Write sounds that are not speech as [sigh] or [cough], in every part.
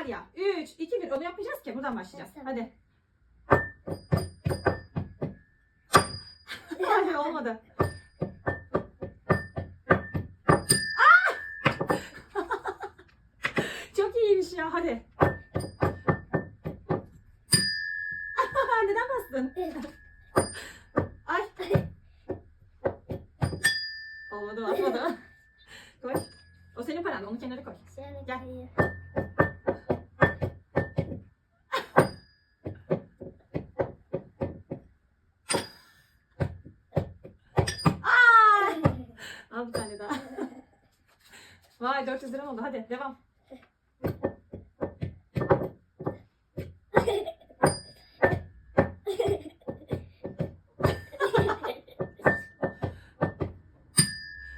var ya. 3, 2, 1. Onu yapmayacağız ki. Buradan başlayacağız. Hadi. Hayır olmadı. Ah! [laughs] Çok iyiymiş ya. Hadi. [laughs] Neden bastın? [laughs] Ay. Olmadı basmadı. koy. O senin paran. Onu kenara koy. Gel. Vay 400 lira oldu. Hadi devam.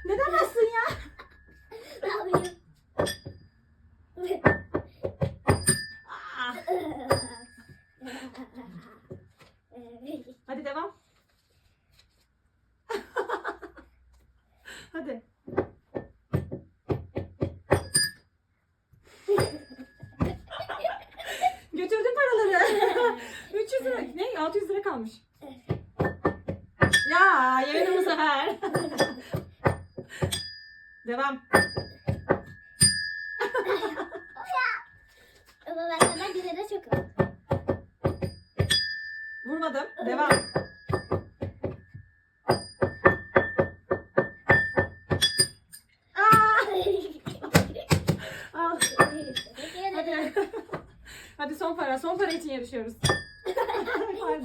Neden bastın ya? Hadi devam. [laughs] Hadi. 600 lira kalmış. Ya yemedim bu sefer. [laughs] Devam. [laughs] Ama ben senden bir lira çok. Vurmadım. Devam. Al. Hadi. [laughs] Hadi son para. Son para için yarışıyoruz. Pardon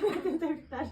[laughs] Tebrikler.